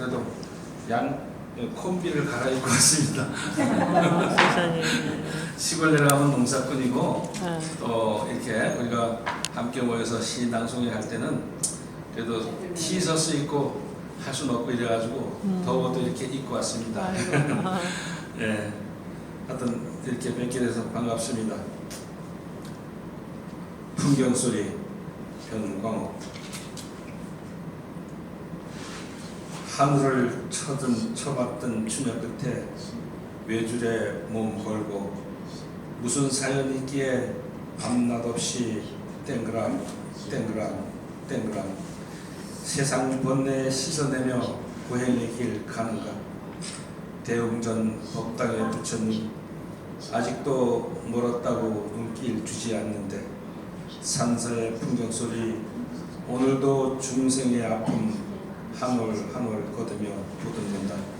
그래도 양 콤비를 갈아입고 왔습니다. 시골 내려가면 농사꾼이고 아, 또 이렇게 우리가 함께 모여서 시 낭송회 할 때는 그래도 티셔츠 입고 할 수는 없고 이래가지고 음. 더워도 이렇게 입고 왔습니다. 예, 하여튼 이렇게 뵙게 돼서 반갑습니다. 풍경 소리 변광호 하늘을 쳐든 쳐봤던 추녀 끝에 외줄에 몸 걸고 무슨 사연이 있기에 밤낮 없이 땡그랑 땡그랑 땡그랑 세상 번뇌에 씻어내며 고행의 길 가는가? 대웅전 법당의 부처님 아직도 멀었다고 눈길 주지 않는데. 산사의 풍경 소리 오늘도 중생의 아픔 항을 항을 거두면 보듬는다.